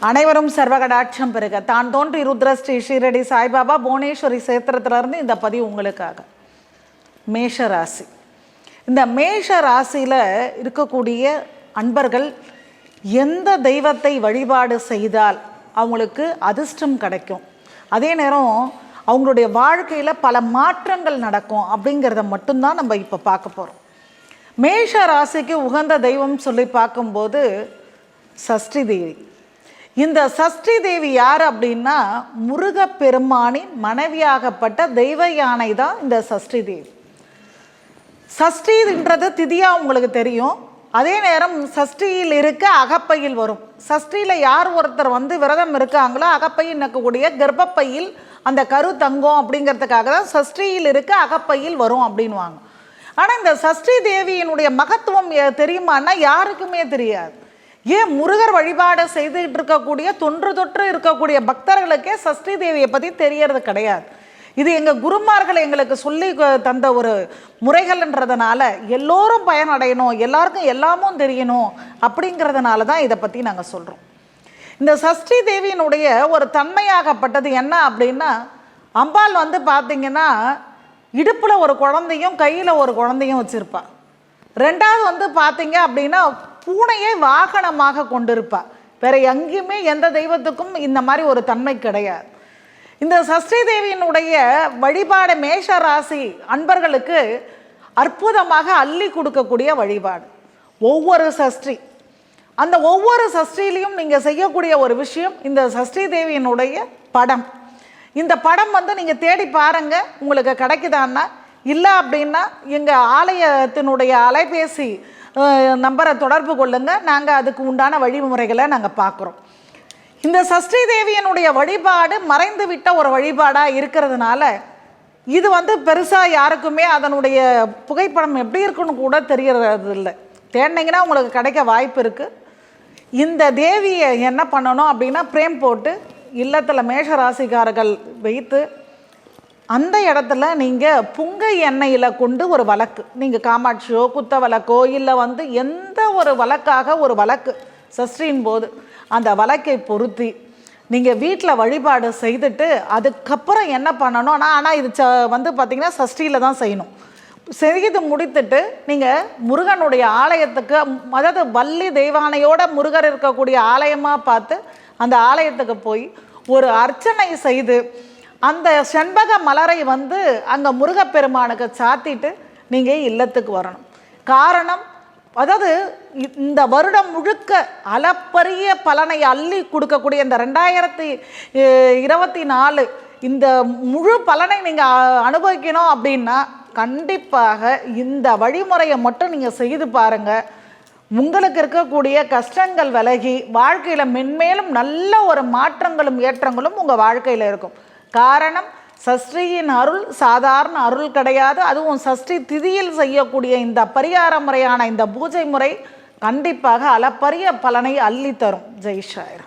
அனைவரும் சர்வகடாட்சம் பெருக தான் தோன்றி ருத்ர ஸ்ரீ ஷீரடி சாய்பாபா புவனேஸ்வரி சேத்திரத்திலிருந்து இந்த பதிவு உங்களுக்காக. மேஷ ராசி இந்த மேஷ ராசியில் இருக்கக்கூடிய அன்பர்கள் எந்த தெய்வத்தை வழிபாடு செய்தால் அவங்களுக்கு அதிர்ஷ்டம் கிடைக்கும். அதே நேரம் அவங்களுடைய வாழ்க்கையில் பல மாற்றங்கள் நடக்கும் அப்படிங்கிறத மட்டும்தான் நம்ம இப்போ பார்க்க போகிறோம் மேஷ ராசிக்கு உகந்த தெய்வம் சொல்லி பார்க்கும்போது சஷ்டி தேவி. இந்த சஷ்டி தேவி யார் அப்படின்னா முருகப்பெருமானின் மனைவியாகப்பட்ட தெய்வ யானை தான் இந்த சஷ்டி தேவி. சஷ்டின்றது திதியா உங்களுக்கு தெரியும். அதே நேரம் சஷ்டியில் இருக்க அகப்பையில் வரும். சஷ்டியில் யார் ஒருத்தர் வந்து விரதம் இருக்காங்களோ அகப்பையில் நிற்கக்கூடிய கர்ப்பப்பையில் அந்த கரு தங்கம் அப்படிங்கிறதுக்காக தான் சஷ்டியில் இருக்க அகப்பையில் வரும் அப்படின்வாங்க ஆனால் இந்த சஷ்டி தேவியினுடைய மகத்துவம் தெரியுமான்னா யாருக்குமே தெரியாது. ஏன் முருகர் வழிபாடு செய்துகிட்டு இருக்கக்கூடிய தொன்று தொற்று இருக்கக்கூடிய பக்தர்களுக்கே சஷ்டி தேவியை பற்றி தெரியறது கிடையாது. இது எங்கள் குருமார்கள் எங்களுக்கு சொல்லி தந்த ஒரு முறைகள்ன்றதுனால எல்லோரும் பயனடையணும் எல்லாருக்கும் எல்லாமும் தெரியணும் அப்படிங்கிறதுனால தான் இதை பற்றி நாங்கள் சொல்கிறோம் இந்த சஷ்டி தேவியினுடைய ஒரு தன்மையாகப்பட்டது என்ன அப்படின்னா அம்பாள் வந்து பார்த்தீங்கன்னா இடுப்பில் ஒரு குழந்தையும் கையில் ஒரு குழந்தையும் வச்சுருப்பாள் ரெண்டாவது வந்து பார்த்தீங்க அப்படின்னா பூனையை வாகனமாக கொண்டிருப்பாள் வேற எங்கேயுமே எந்த தெய்வத்துக்கும் இந்த மாதிரி ஒரு தன்மை கிடையாது. இந்த சஷ்டி தேவியினுடைய வழிபாடு மேஷ ராசி அன்பர்களுக்கு அற்புதமாக அள்ளி கொடுக்கக்கூடிய வழிபாடு. ஒவ்வொரு சஷ்டி. அந்த ஒவ்வொரு சஷ்டிலையும் நீங்கள் செய்யக்கூடிய ஒரு விஷயம் இந்த சஷ்டி தேவியினுடைய படம். இந்த படம் வந்து நீங்கள் தேடி பாருங்க உங்களுக்கு கிடைக்குதான்னா இல்லை அப்படின்னா எங்கள் ஆலயத்தினுடைய அலைபேசி நம்பரை தொடர்பு கொள்ளுங்கள் நாங்கள் அதுக்கு உண்டான வழிமுறைகளை நாங்கள் பார்க்குறோம் இந்த சஷ்டி தேவியனுடைய வழிபாடு மறைந்து விட்ட ஒரு வழிபாடாக இருக்கிறதுனால இது வந்து பெருசாக யாருக்குமே அதனுடைய புகைப்படம் எப்படி இருக்குன்னு கூட தெரியறது இல்லை தேடினீங்கன்னா உங்களுக்கு கிடைக்க வாய்ப்பு இருக்குது இந்த தேவியை என்ன பண்ணணும் அப்படின்னா பிரேம் போட்டு இல்லத்தில் மேஷ ராசிக்காரர்கள் வைத்து அந்த இடத்துல நீங்கள் புங்கை எண்ணெயில் கொண்டு ஒரு வழக்கு. நீங்கள் காமாட்சியோ குத்த வழக்கோ இல்லை வந்து எந்த ஒரு வழக்காக ஒரு வழக்கு சஷ்டியின் போது அந்த வழக்கை பொருத்தி நீங்கள் வீட்டில் வழிபாடு செய்துட்டு அதுக்கப்புறம் என்ன பண்ணணும்? ஆனால் இது ச வந்து பார்த்திங்கன்னா சஷ்டியில் தான் செய்யணும். செய்து முடித்துட்டு நீங்கள் முருகனுடைய ஆலயத்துக்கு அதாவது வள்ளி தெய்வானையோட முருகர் இருக்கக்கூடிய ஆலயமாக பார்த்து அந்த ஆலயத்துக்கு போய் ஒரு அர்ச்சனை செய்து அந்த செண்பக மலரை வந்து அங்கே முருகப்பெருமானுக்கு சாத்திட்டு நீங்கள் இல்லத்துக்கு வரணும். காரணம் அதாவது இந்த வருடம் முழுக்க அளப்பரிய பலனை அள்ளி கொடுக்கக்கூடிய இந்த ரெண்டாயிரத்தி இருபத்தி நாலு இந்த முழு பலனை நீங்கள் அனுபவிக்கணும் அப்படின்னா கண்டிப்பாக இந்த வழிமுறையை மட்டும் நீங்கள் செய்து பாருங்கள் உங்களுக்கு இருக்கக்கூடிய கஷ்டங்கள் விலகி வாழ்க்கையில் மென்மேலும் நல்ல ஒரு மாற்றங்களும் ஏற்றங்களும் உங்கள் வாழ்க்கையில் இருக்கும். காரணம் சஷ்டியின் அருள் சாதாரண அருள் கிடையாது. அதுவும் சஷ்டி திதியில் செய்யக்கூடிய இந்த பரிகார முறையான இந்த பூஜை முறை கண்டிப்பாக அளப்பரிய பலனை அள்ளி தரும் ஜெய்